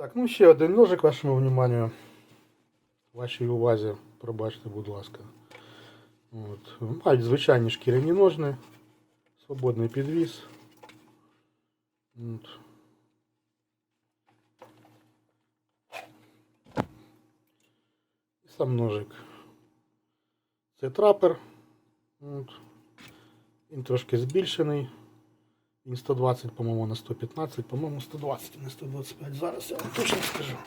Так, ну ще один ножик вашому вниманию. Вашій увазі, пробачте, будь ласка. От. Мають звичайні шкіряні ножни, свободний підвіз. От. І сам ножик. Це трапер. От. Він трошки збільшений. Він 120, по-моєму, на 115, по-моєму, 120, а не 125. Зараз я вам точно скажу.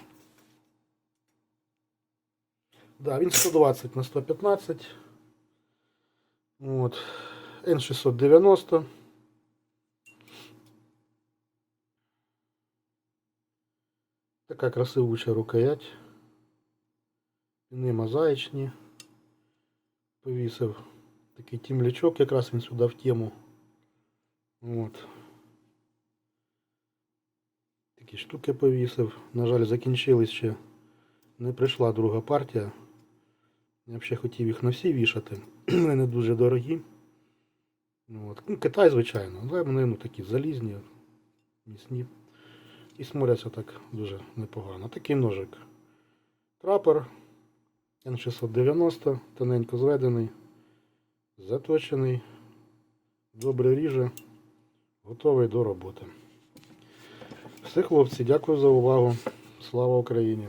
Да, він 120 на 115. От. N690. Така красивуча рукоять. Піни мозаїчні. Повісив такий тімлячок, якраз він сюди в тему. От. Такі штуки повісив. На жаль, закінчились ще. Не прийшла друга партія. Я ще хотів їх на всі вішати. Вони дуже дорогі. Ну, От. Ну, Китай, звичайно, але вони ну, такі залізні, міцні. І смотряться так дуже непогано. Такий ножик. Трапор Н690, тоненько зведений, заточений, добре ріже, готовий до роботи. Все, хлопці, дякую за увагу. Слава Україні!